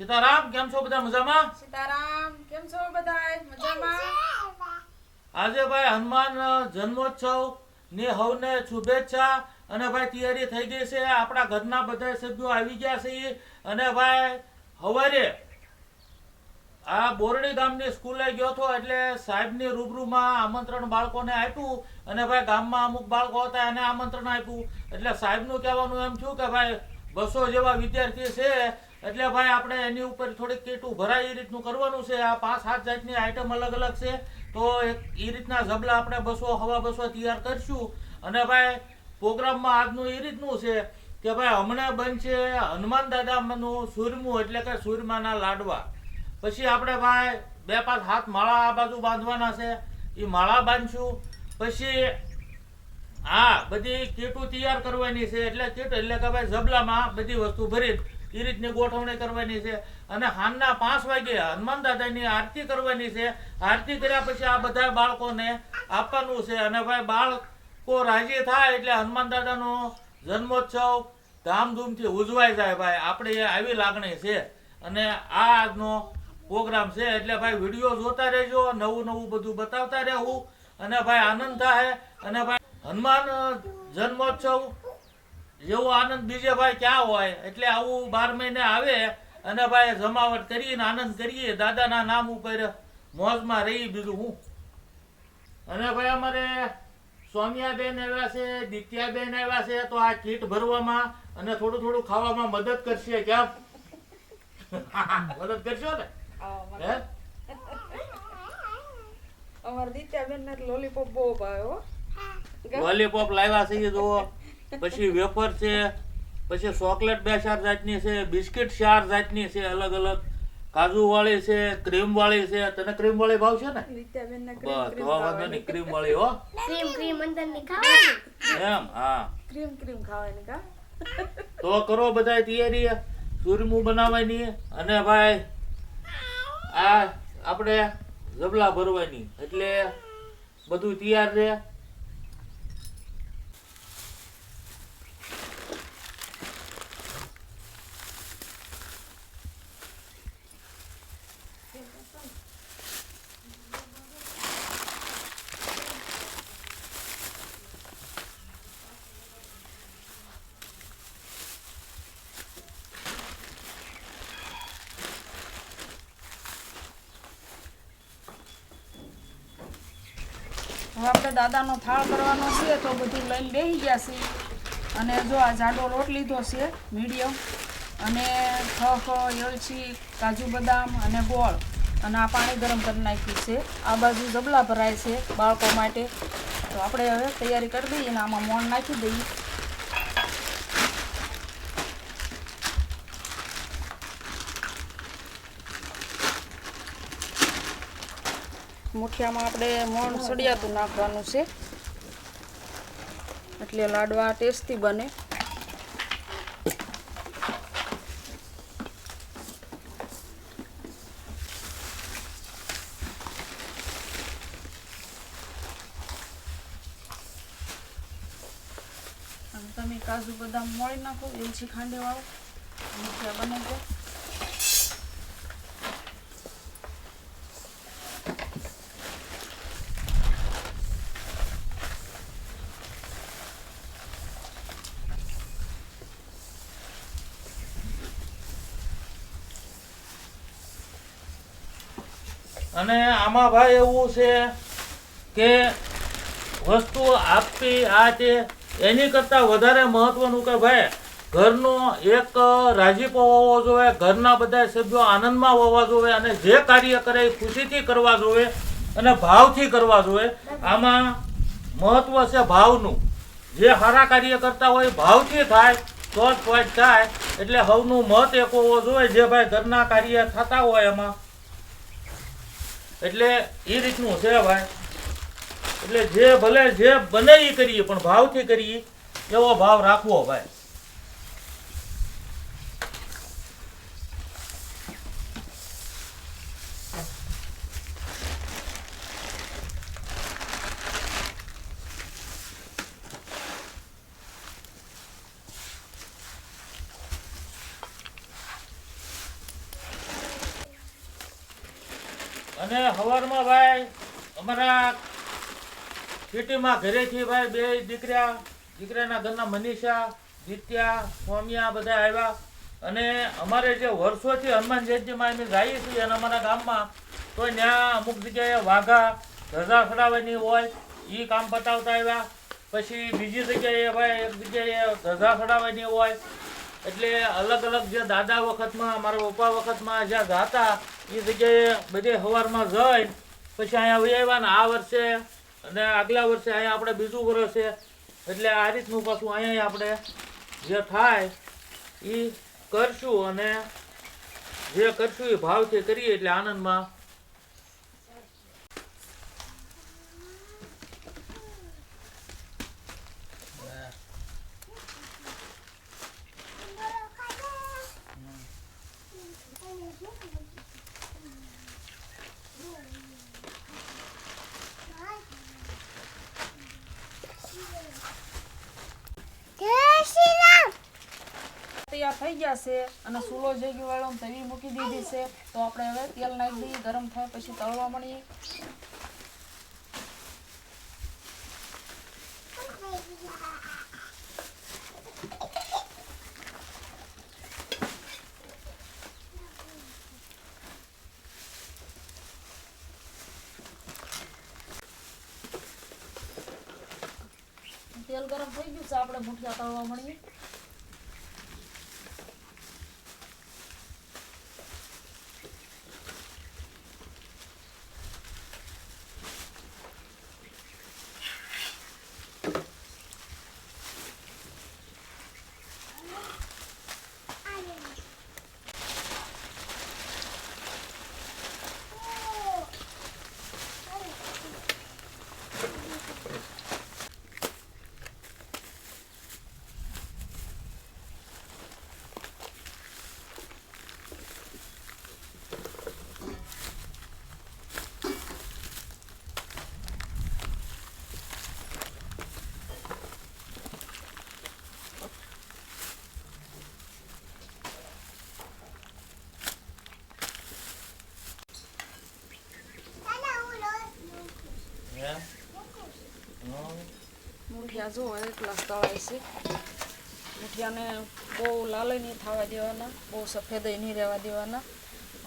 સીતારામ કેમ છો બધા મજામાં? સીતારામ કેમ છો બધા મજામાં? આજે ભાઈ હનુમાન જન્મોત્સવની હવને શુભેચ્છા અને ભાઈ તૈયારી થઈ ગઈ છે. આપણા ઘરના બધા સભ્યો આવી ગયા છે અને ભાઈ હવારે આ બોરડી ગામની સ્કૂલે ગયો હતો એટલે સાહેબની રૂબરૂમાં આમંત્રણ બાળકોને આપ્યું અને ભાઈ ગામમાં અમુક બાળકો હતા એને આમંત્રણ આપ્યું. એટલે સાહેબનું કહેવાનું એમ થયું કે ભાઈ બસો જેવા વિદ્યાર્થી છે એટલે ભાઈ આપણે એની ઉપર થોડીક કેટું ભરાય એ રીતનું કરવાનું છે. આ પાંચ, સાત જાતની આઈટમ અલગ અલગ છે. તો એ રીતના ઝબલા આપણે બસો, હવા બસો તૈયાર કરશું. અને ભાઈ, પ્રોગ્રામમાં આજનું એ રીતનું છે કે ભાઈ હમણાં બનશે હનુમાન દાદાનું સુરમું એટલે કે સુરમાના લાડવા. પછી આપણે ભાઈ બે, પાંચ હાથ માળા આ બાજુ બાંધવાના છે. એ માળા બાંધશું. પછી હા, બધી કીટું તૈયાર કરવાની છે. એટલે કીટ એટલે કે ભાઈ ઝબલામાં બધી વસ્તુ ભરી એ રીતની ગોઠવણી કરવાની છે. અને હાનના પાંચ વાગે હનુમાન દાદાની આરતી કરવાની છે. આરતી કર્યા પછી આ બધા બાળકોને આપવાનું છે. અને ભાઈ બાળકો રાજી થાય એટલે હનુમાન દાદાનો જન્મોત્સવ ધામધૂમથી ઉજવાઈ જાય ભાઈ. આપણે આવી લાગણી છે. અને આ આજનો પ્રોગ્રામ છે. એટલે ભાઈ વીડિયો જોતા રહેજો, નવું નવું બધું બતાવતા રહેવું અને ભાઈ આનંદ થાય. અને ભાઈ હનુમાન જન્મોત્સવ જેવો આનંદ બીજે ભાઈ ક્યાં હોય? એટલે આવું બાર મહિને આવે અને ભાઈ જમાવટ કરીને આનંદ કરીએ. દાદાના નામ ઉપર મોજમાં રહી બીજું હું. અને ભાઈ અમારે સોમિયાબેન આવ્યા છે દિત્યાબેન આવ્યા છે તો આ કીટ ભરવામાં અને થોડું થોડું ખાવામાં મદદ કરશે કેમ? મદદ કરશો ને? હે અમાર દિત્યાબેન ને લોલીપોપ બહુ ભાવ્યો લોલીપોપ લાવ્યા છે જો પછી વેફર છે પછી ચોકલેટ બે ચાર જાતની છે બિસ્કિટ ચાર જાતની છે અલગ અલગ. કાજુ વાળી છે ક્રીમ વાળી છે. તને ક્રીમ વાળી ભાવ છે ને બસ તો વાંધો નહીં ક્રીમ વાળી હો. ક્રીમ ક્રીમ અંદરની ખાવાની? એમ હા. ક્રીમ ક્રીમ ખાવાની કા? તો કરો બધા તૈયારી. સુરમુ બનાવવાની અને ભાઈ આ આપણે જબલા ભરવાની. એટલે બધું તૈયાર છે. હવે આપણે દાદાનો થાળ કરવાનો છે તો બધું લઈને બેસી ગયા છીએ અને જો આ જાડો લોટ લીધો છે, મીડિયમ. અને ખખ એલચી, કાજુ બદામ અને ગોળ. અને આ પાણી ગરમ કરી નાખ્યું છે. આ બાજુ જબલા ભરાય છે બાળકો માટે. તો આપણે હવે તૈયારી કરી દઈએ અને આમાં મોણ નાખી દઈએ. મુઠિયામાં આપણે મોણ સળિયાતું નાખવાનું છે. એટલે લાડવા ટેસ્ટી બને. તમે કાજુ બદામ મોળી નાખો એલચી ખાંડે વાળો, મુઠિયા બને જાય અને આમાં ભાઈ એવું છે કે વસ્તુ આપવી આ તે એની કરતાં વધારે મહત્વનું કે ભાઈ ઘરનો એક રાજીપો હોવો જોઈએ, ઘરના બધા સભ્યો આનંદમાં હોવા જોઈએ અને જે કાર્ય કરે એ ખુશીથી કરવા જોઈએ અને ભાવથી કરવા જોઈએ. આમાં મહત્વ છે ભાવનું. જે સારા કાર્ય કરતા હોય, ભાવથી થાય, તો જ થાય. એટલે હવનું મત એક હોવો જોઈએ, જે ભાઈ ઘરના કાર્ય થતા હોય એમાં. એટલે એ રીતનું છે ભાઈ. એટલે જે ભલે જે બને એ કરીએ, પણ ભાવથી કરીએ, એવો ભાવ રાખવો ભાઈ અને સવારમાં ભાઈ અમારા સિટીમાં ઘરેથી ભાઈ બે દીકરા, દીકરાના ઘરના મનીષા, દિત્યા સ્વામિયા બધા આવ્યા. અને અમારે જે વર્ષોથી હનુમાન જયંતિમાં અમે ગાઈએ છીએ અને અમારા ગામમાં તો ત્યાં અમુક જગ્યાએ વાઘા, ધજા ચડાવવાની હોય એ કામ પતાવતા આવ્યા. પછી બીજી જગ્યાએ ભાઈ એક જગ્યાએ ધજા ચડાવવાની હોય. એટલે અલગ અલગ જે દાદા વખતમાં મારા પપ્પા વખતમાં જ્યાં ગાતા એ જગ્યાએ બધે સવારમાં જઈ, પછી અહીંયા વહી આવ્યા ને આ વર્ષે અને આગલા વર્ષે અહીંયા આપણે બીજું વર્ષ છે. એટલે આ રીતનું પાછું અહીંયા આપણે જે થાય એ કરશું અને જે કરશું એ ભાવથી કરીએ એટલે આનંદમાં તૈયાર થઈ ગયા છે અને સૂલો જઈ વાળો તવી મૂકી દીધી છે. તો આપણે હવે તેલ નાખી દઈએ, ગરમ થાય પછી તળવા મળીએ તેલ ગરમ થઈ ગયું છે, આપણે ભૂઠિયા તળવા મળીએ મુઠિયા જો એટલા તળાય છે. મુઠિયાને બહુ લાલય નહીં થવા દેવાના, બહુ સફેદય નહીં રહેવા દેવાના.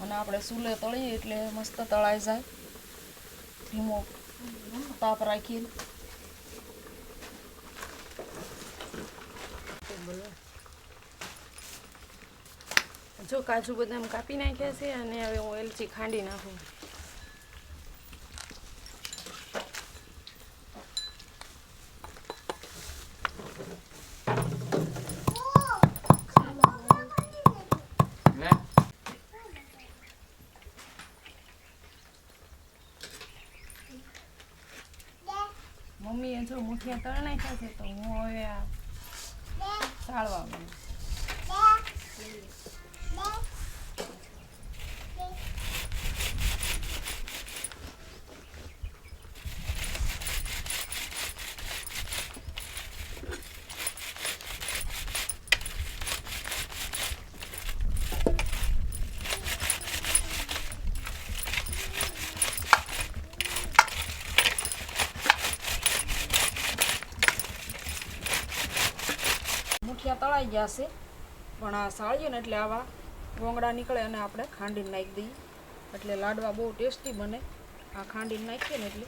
અને આપણે ચૂલે તળીએ એટલે મસ્ત તળાઈ જાય. ધીમો તાપ રાખીને. જો કાજુ બદામ કાપી નાખ્યા છે અને હવે હું એલચી ખાંડી નાખું હે? મમ્મીએ જો મુઠિયા તળ નાખ્યા છે તો હું હવે આ ચાળવા માંડું તળાઈ ગયા છે. પણ આ સાળીએ ને એટલે આવા ગોંગડા નીકળે અને આપણે ખાંડીને નાખી દઈએ. એટલે લાડવા બહુ ટેસ્ટી બને. આ ખાંડીને નાખીએ ને એટલે.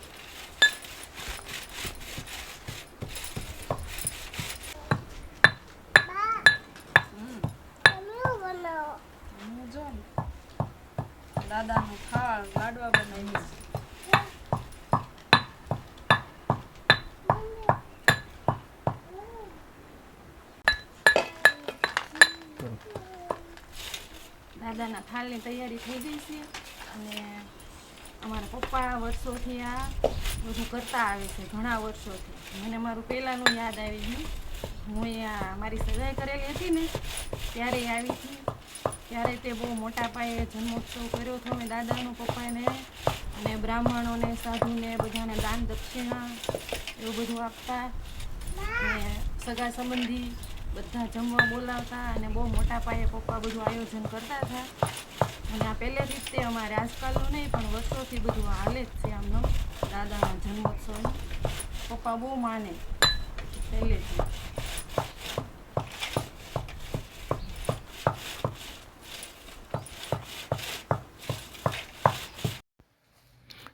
દાદાનું થાળ લાડવા બનાવી દાદાના થાલની તૈયારી થઈ ગઈ છે. અને અમારા પપ્પા વર્ષોથી આ બધું કરતા આવે છે, ઘણા વર્ષોથી. મને મારું પહેલાંનું યાદ આવી ગયું. હું અહીંયા મારી સગાઈ કરેલી હતી ને, ત્યારે આવી હતી. ત્યારે તે બહુ મોટા પાયે જન્મોત્સવ કર્યો હતો મેં દાદાનું, પપ્પાને અને બ્રાહ્મણોને, સાધુને, બધાને દાન, દક્ષિણા, એવું બધું આપતા. અને સગા સંબંધી બધા જમવા બોલાવતા અને બહુ મોટા પાયે પપ્પા બધું આયોજન કરતા હતા. અને આ પહેલેથી જ તે અમારે આજકાલનું નહીં, પણ વર્ષોથી બધું હાલે જ છે આમનો દાદાના જન્મોત્સવ. પપ્પા બહુ માને પહેલેથી.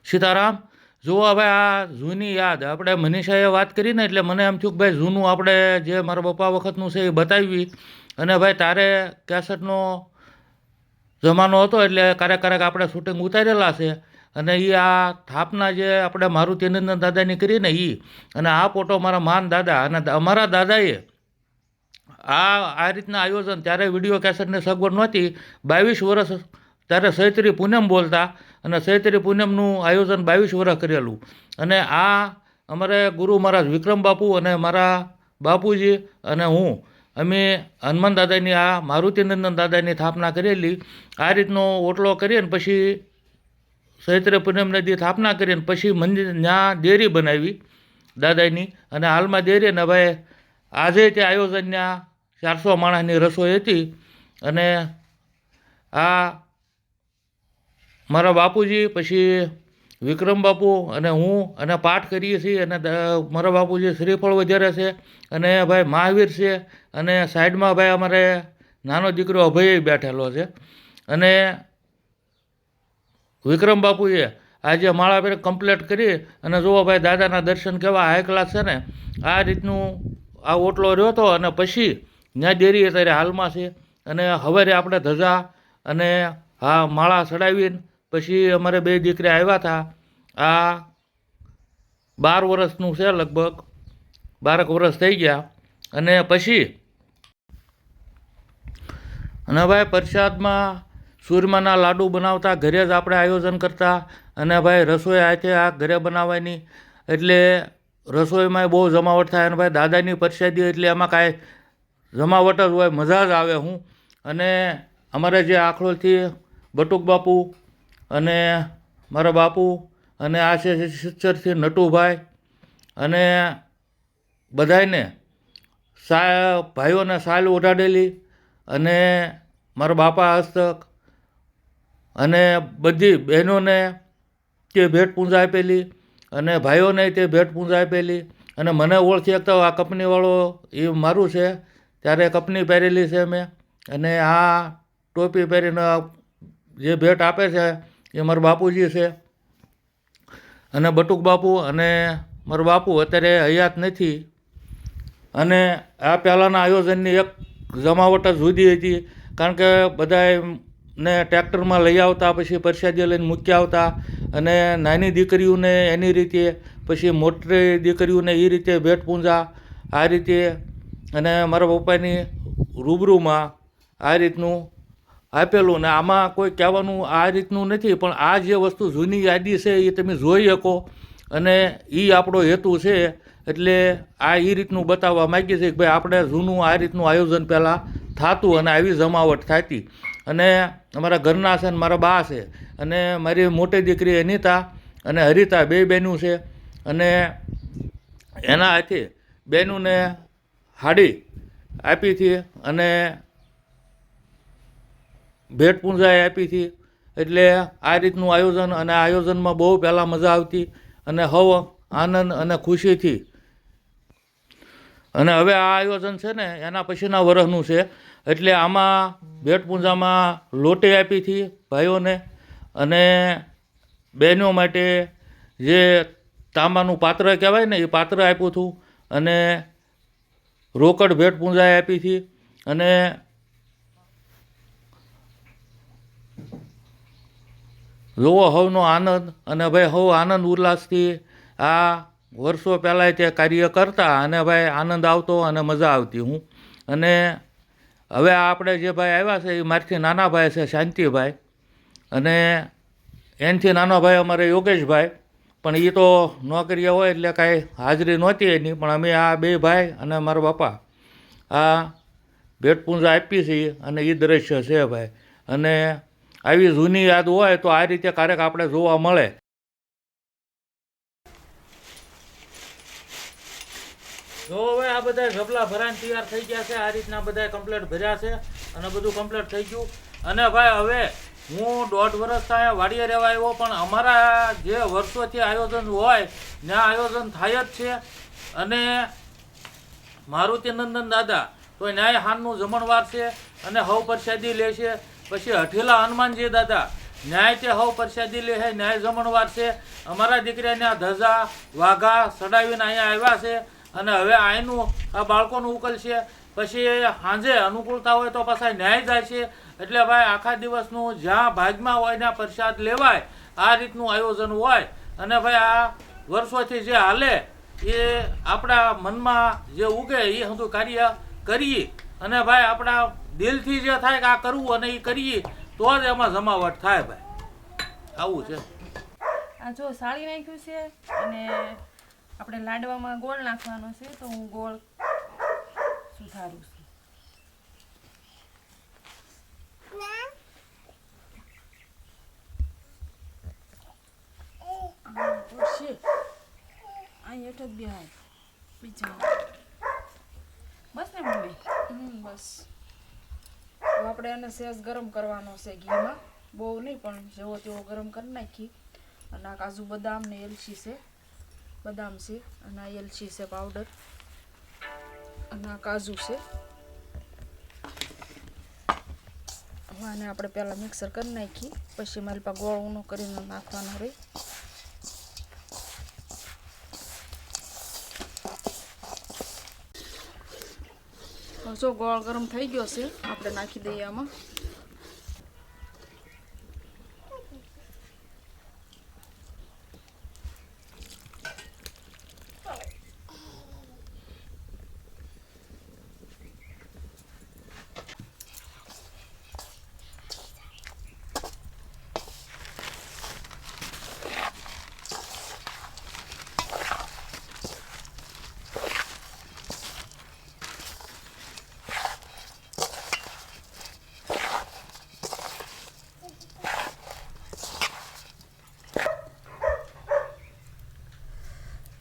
સીતારામ જુઓ હવે આ જૂની યાદ. આપણે મનીષાએ વાત કરીને એટલે મને એમ થયું કે ભાઈ જૂનું આપણે જે મારા પપ્પા વખતનું છે એ બતાવી. અને ભાઈ તારે કેસેટનો જમાનો હતો એટલે ક્યારેક ક્યારેક આપણે શૂટિંગ ઉતારેલા છે. અને એ આ થાપના જે આપણે મારુતિનંદન દાદાની કરીને એ અને આ ફોટો મારા માન દાદા અને અમારા દાદાએ આ આ રીતના આયોજન. ત્યારે વીડિયો કેસેટની સગવડ નહોતી. બાવીસ વર્ષ ત્યારે સૈત્રી પૂનમ બોલતા. અને સૈતરી પૂનમનું આયોજન બાવીસ વર્ષ કરેલું. અને આ અમારે ગુરુ મહારાજ વિક્રમ બાપુ અને મારા બાપુજી અને હું, અમે હનુમાન દાદાની આ મારુતિનંદન દાદાની સ્થાપના કરેલી. આ રીતનો ઓટલો કરીએ ને પછી ચૈત્ર પૂનમ નદી સ્થાપના કરી અને પછી મંદિર ત્યાં ડેરી બનાવી દાદાની. અને હાલમાં ડેરી ને ભાઈ આજે તે આયોજન ત્યાં ચારસો માણસની રસોઈ હતી. અને આ મારા બાપુજી, પછી વિક્રમ બાપુ અને હું અને પાઠ કરીએ છીએ અને મારા બાપુજી શ્રીફળ વધારે છે અને ભાઈ મહાવીર છે અને સાઈડમાં ભાઈ અમારે નાનો દીકરો અભય બેઠેલો છે. અને વિક્રમ બાપુએ આજે માળા પર કમ્પ્લીટ કરી અને જુઓ ભાઈ દાદાના દર્શન કેવા હાઈ ક્લાસ છે ને, આ રીતનું આ ઓટલો રહ્યો હતો અને પછી ત્યાં ડેરી અત્યારે હાલમાં છે. અને હવે આપણે ધજા અને હા માળા ચડાવીને પછી અમારે બે દીકરા આવ્યા હતા આ બાર વર્ષનું છે લગભગ. બારક વર્ષ થઈ ગયા. અને પછી અને ભાઈ પ્રસાદમાં સૂરમાના લાડુ બનાવતા, ઘરે જ આપણે આયોજન કરતા. અને ભાઈ રસોઈ હાથે આ ઘરે બનાવવાની. એટલે રસોઈમાં બહુ જમાવટ થાય અને ભાઈ દાદાની પ્રસાદી એટલે એમાં કાંઈ જમાવટ જ હોય, મજા જ આવે હું. અને અમારે જે આખડોલથી બટુક બાપુ અને મારા બાપુ અને આ છે શિક્ષરથી નટુભાઈ અને બધાયને સા ભાઈઓને સાલ ઓઢાડેલી અને મારા બાપા હસ્તક અને બધી બહેનોને તે ભેટ પૂંજા આપેલી અને ભાઈઓને તે ભેટ પૂંજા આપેલી અને મને ઓળખી શકતા આ કંપનીવાળો એ મારું છે, ત્યારે કંપની પહેરેલી છે મેં અને આ ટોપી પહેરીને જે ભેટ આપે છે એ મારા બાપુજી છે. અને બટુક બાપુ અને મારા બાપુ અત્યારે હયાત નથી. અને આ પહેલાંના આયોજનની એક જમાવટ જ જુદી હતી. કારણ કે બધાય ને ટ્રેક્ટરમાં લઈ આવતા, પછી પરસાદી લઈને મૂકી આવતા અને નાની દીકરીઓને એની રીતે, પછી મોટી દીકરીઓને એ રીતે ભેટ પૂંજા આ રીતે અને મારા પપ્પાની રૂબરૂમાં આ રીતનું આપેલું ને આમાં કોઈ કહેવાનું આ રીતનું નથી, પણ આ જે વસ્તુ જૂની યાદી છે એ તમે જોઈ શકો. અને એ આપણો હેતુ છે, એટલે આ એ રીતનું બતાવવા માગીએ છીએ કે ભાઈ આપણે જૂનું આ રીતનું આયોજન પહેલાં થતું અને આવી જમાવટ થતી. અને અમારા ઘરના છે ને મારા બા છે. અને મારી મોટી દીકરી અનિતા અને હરિતા બે બહેનું છે. અને એના હાથે બહેનુંને હાડી આપી હતી અને ભેટ પૂંજાએ આપી હતી. એટલે આ રીતનું આયોજન અને આયોજનમાં બહુ પહેલાં મજા આવતી અને હવ આનંદ અને ખુશીથી. અને હવે આ આયોજન છે ને, એના પછીના વરસનું છે. એટલે આમાં ભેટ પૂંજામાં લોટી આપી હતી ભાઈઓને અને બહેનો માટે જે તાંબાનું પાત્ર કહેવાય ને, એ પાત્ર આપ્યું હતું. અને રોકડ ભેટ પૂંજાએ આપી હતી. અને જોવો હવનો આનંદ અને ભાઈ હવ આનંદ ઉલ્લાસથી આ વર્ષો પહેલાં તે કાર્ય કરતા અને ભાઈ આનંદ આવતો અને મજા આવતી હું. અને હવે આપણે જે ભાઈ આવ્યા છે એ મારથી નાના ભાઈ છે, શાંતિભાઈ. અને એનાથી નાનો ભાઈ અમારે યોગેશભાઈ. પણ એ તો નોકરીએ હોય એટલે કાંઈ હાજરી નહોતી એની, પણ અમે આ બે ભાઈ અને મારા બાપા આ ભેટપૂંજા આપી છીએ અને એ દ્રશ્ય છે ભાઈ. અને આવી જૂની યાદ હોય તો આ રીતે ક્યારેક આપણે જોવા મળે. જો હવે આ બધા ઝબલા ભરાઈને તૈયાર થઈ ગયા છે, આ રીતના બધા કમ્પ્લેટ ભર્યા છે અને બધું કમ્પ્લેટ થઈ ગયું. અને ભાઈ હવે હું દોઢ વર્ષ અહીંયા વાડીએ રહેવા આવ્યો, પણ અમારા જે વર્ષોથી આયોજન હોય ત્યાં આયોજન થાય જ છે. અને મારુતિ નંદન દાદા તો ન્યાય હાનનું જમણવાર છે અને હવ પ્રસાદી લે છે. પછી હઠીલા હનુમાનજી દાદા, ન્યાય તે હવ પ્રસાદી લે હે, ન્યાય જમણવાર છે. અમારા દીકરાને આ ધજા, વાઘા સડાવીને અહીંયા આવ્યા છે અને હવે અહીંનું આ બાળકોનું ઉકલ છે. પછી સાંજે અનુકૂળતા હોય તો પાછા ન્યાય જાય છે. એટલે ભાઈ આખા દિવસનું જ્યાં ભાગમાં હોય ત્યાં પ્રસાદ લેવાય. આ રીતનું આયોજન હોય. અને ભાઈ આ વર્ષોથી જે હાલે, એ આપણા મનમાં જે ઉગે, એ બધું કાર્ય કરીએ. અને ભાઈ આપણા દિલથી જે થાય કે આ કરવું અને એ કરીએ તો જ એમાં જમાવટ થાય ભાઈ. આવું છે. આ જો સાળી નાખ્યું છે અને આપણે લાડવામાં ગોળ નાખવાનો છે તો હું ગોળ સુધારું છું. અહીં હેઠ જ બેહાય. બીજા. બસ ને મમ્મી? હમ બસ. આપણે એને સેજ ગરમ કરવાનો છે ઘીમાં. બહુ નહીં, પણ જેવો તેવો ગરમ કરી નાખી. અને આ કાજુ બદામ ને એલચી છે. બદામ છે અને આ એલચી છે પાવડર. અને આ કાજુ છે. આને આપણે પહેલાં મિક્સર કરી નાખી. પછી મારી પાસે ગોળ ઊનો કરીને નાખવાનો રહે. જો ગોળ ગરમ થઈ ગયો છે. આપણે નાખી દઈએ આમાં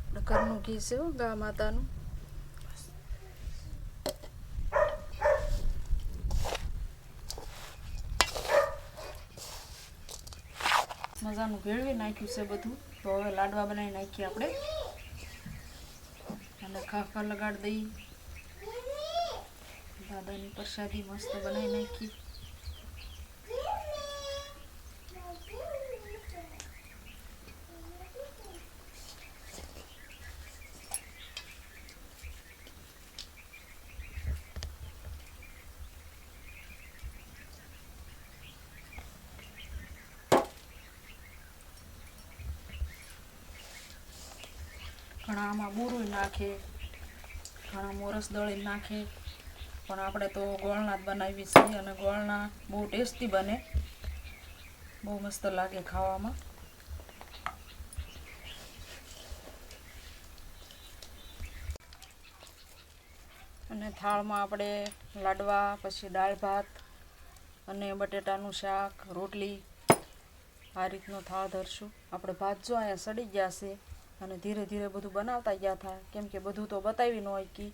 આપણે ઘરનું ઘી છે ગા માતાનું મજાનું ભેળવી નાખ્યું છે બધું. તો હવે લાડવા બનાવી નાખીએ આપણે. અને ખાખા લગાડી દઈ. દાદાની પ્રસાદી મસ્ત બનાવી નાખી. ઘણા આમાં નાખે, ઘણા મોરસ દળી નાખે. પણ આપણે તો ગોળના જ બનાવી છીએ અને ગોળના બહુ ટેસ્ટી બને. બહુ મસ્ત લાગે ખાવામાં. અને થાળમાં આપણે લાડવા, પછી દાળ ભાત અને બટેટાનું શાક, રોટલી. આ રીતનો થાળ ધરશું. આપણે ભાત જો અહીંયા સડી ગયા છે અને ધીરે ધીરે બધું બનાવતા ગયા હતા. કેમ કે બધું તો બતાવી ન હોય કે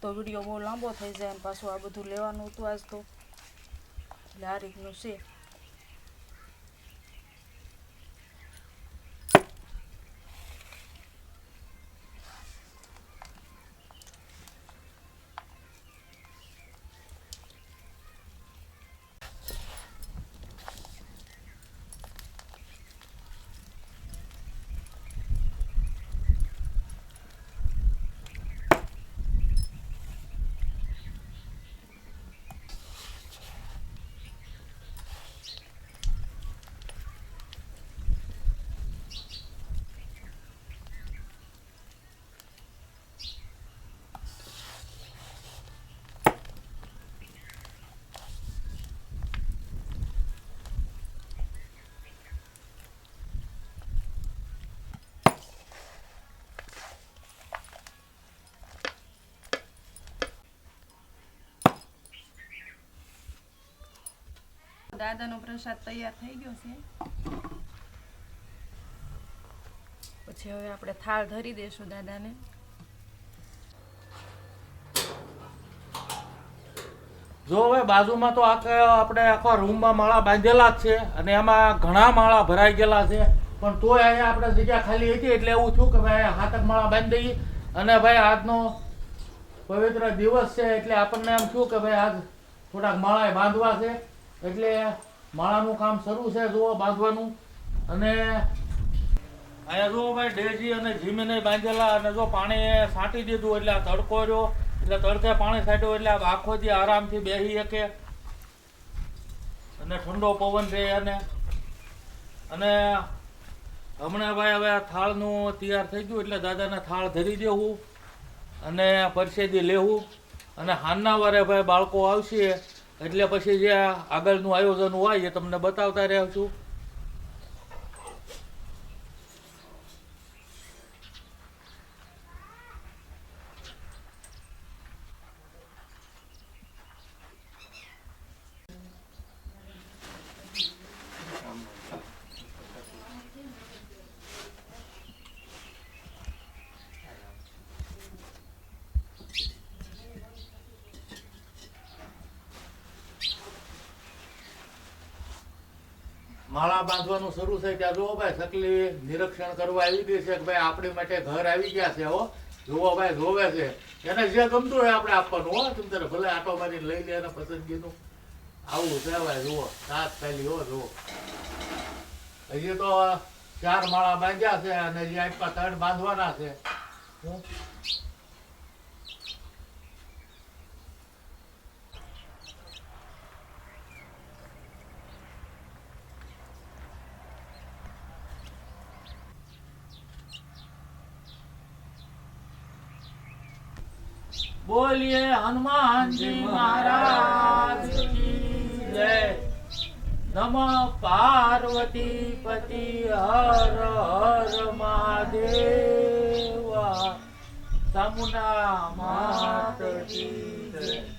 તો વીડિયો બહુ લાંબો થઈ જાય અને પાછું આ બધું લેવાનું હતું આજ તો. એટલે આ રીતનું છે. દાદાનો પ્રસાદ તૈયાર થઈ ગયો છે. પછી હવે આપણે થાળ ધરી દઈશું દાદાને. જો હવે બાજુમાં તો આખા આપણે આખા રૂમમાં માળા બાંધેલા જ છે અને એમાં ઘણા માળા ભરાઈ ગયેલા છે. પણ તોય અહીંયા આપણે જગ્યા ખાલી હતી એટલે એવું થયું કે ભાઈ હાથક માળા બાંધી દઈએ. અને ભાઈ આજનો પવિત્ર દિવસ છે એટલે આપણને એમ થયું કે ભાઈ આજ થોડાક માળા બાંધવા છે. એટલે માળાનું કામ શરૂ છે જુઓ બાંધવાનું. અને અહીંયા જુઓ ભાઈ, ડેજી અને જીમીને બાંધેલા અને જો પાણી છાંટી દીધું એટલે આ તડકો રહ્યો. એટલે તડકે પાણી છાંટ્યું એટલે આખો દી આરામથી બેસી શકે. અને ઠંડો પવન રહે અને. અને હમણાં ભાઈ હવે આ થાળનું તૈયાર થઈ ગયું એટલે દાદાને થાળ ધરી દેવું. અને પરસેદી લેવું. અને હાનના વારે ભાઈ બાળકો આવશે. એટલે પછી જે આગળનું આયોજન હોય એ તમને બતાવતા રહ્યો માળા બાંધવાનું શરૂ થાય ત્યાં જુઓ ભાઈ, સકલી નિરીક્ષણ કરવા આવી ગઈ છે કે ભાઈ આપણી માટે ઘર આવી ગયા છે હો. જુઓ ભાઈ, જોવે છે. એને જે ગમતું હોય આપણે આપવાનું હો. તમ તારે ભલે આટો મારી લઈ લે અને પસંદગીનું. આવું છે ભાઈ, જુઓ. સાત ખાલી હો, જુઓ. હજી તો ચાર માળા બાંધ્યા છે અને હજી આટલા ત્રણ બાંધવાના છે. બોલીએ હનુમાનજી મહારાજ જય. નમ પાર્વતી પતિ હર હર મહાદેવા. સામુના માત જય.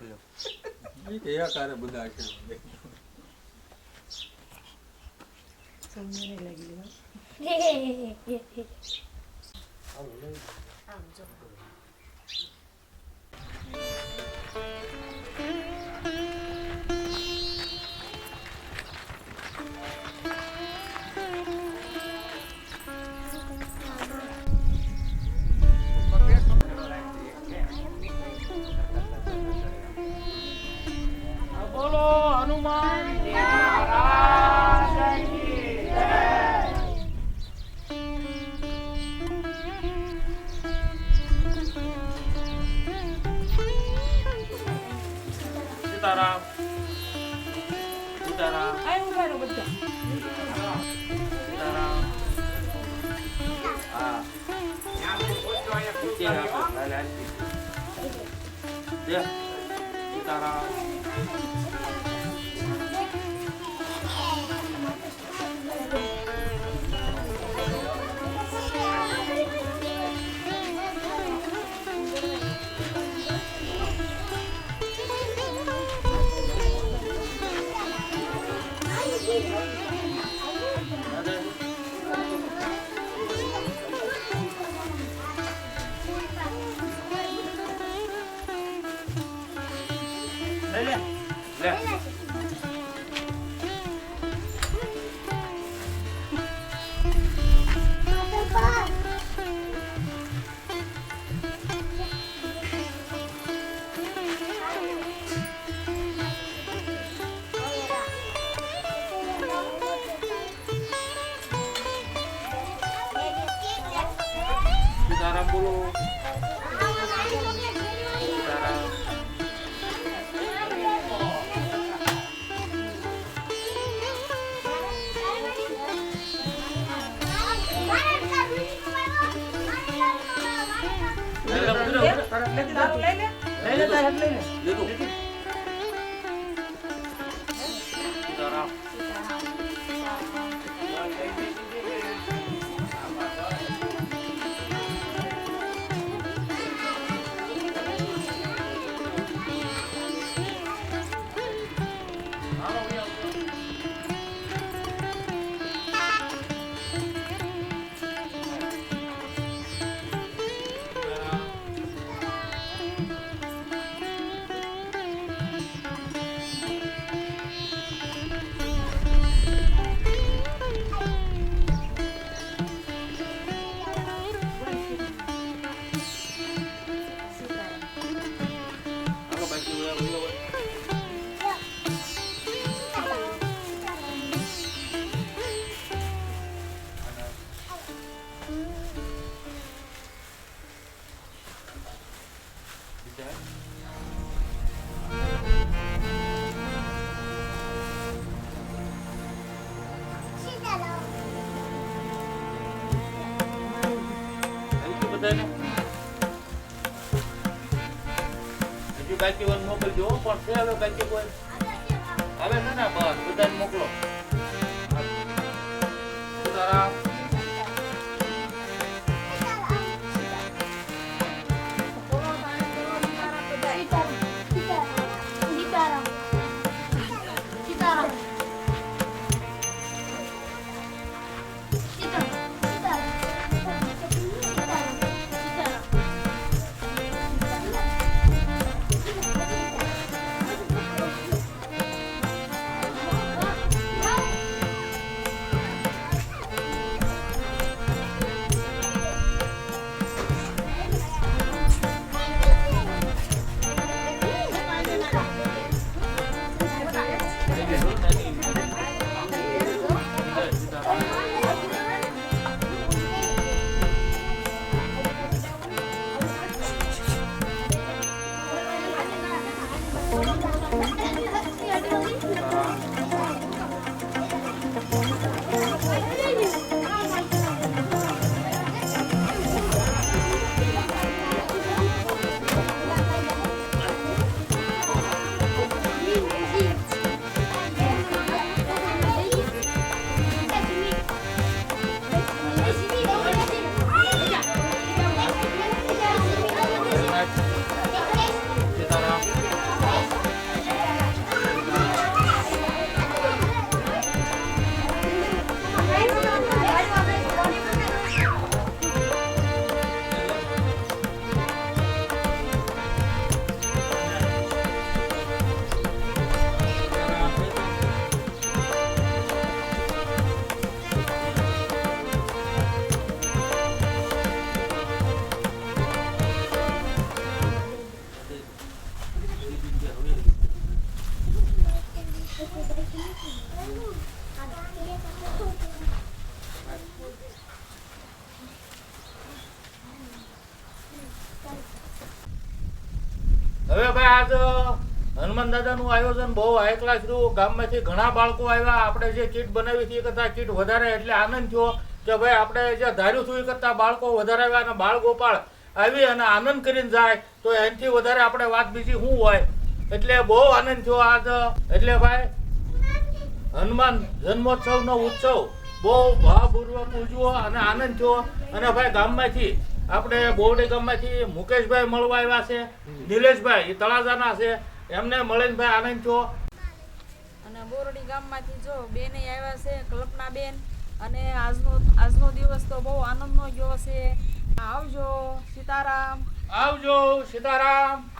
લ્યો. એકારે બધા છે બોલો Let's go. Let's. હો, પણ હવે બાકી કોઈ હવે છે ને બસ બધાને મોકલો. આજ હનુમાન દાદાનું આયોજન બહુ હાઈ ક્લાસ રહ્યું ગામમાંથી ઘણા બાળકો આવ્યા. આપણે જે કીટ બનાવી હતી કરતાં કીટ વધારે. એટલે આનંદ થયો કે ભાઈ, આપણે જે ધાર્યું છું એ કરતાં બાળકો વધારે આવ્યા અને બાળ ગોપાળ આવી અને આનંદ કરીને જાય, તો એનાથી વધારે આપણે વાત બીજી શું હોય? એટલે બહુ આનંદ થયો આજ. એટલે ભાઈ, હનુમાન જન્મોત્સવનો ઉત્સવ બહુ ભાવપૂર્વક ઉજવો અને આનંદ થયો. અને ભાઈ, ગામમાંથી આપણે બોરડી ગામમાંથી મુકેશભાઈ મળવા આવ્યા છે નિલેશભાઈ એ તળાજાના છે. એમને મળીને ભાઈ આનંદ છો અને બોરડી ગામમાંથી જો બેને આવ્યા છે કલ્પના બેન અને આજનો આજનો દિવસ તો બહુ આનંદનો ગયો છે. આવજો સીતારામ. આવજો સીતારામ.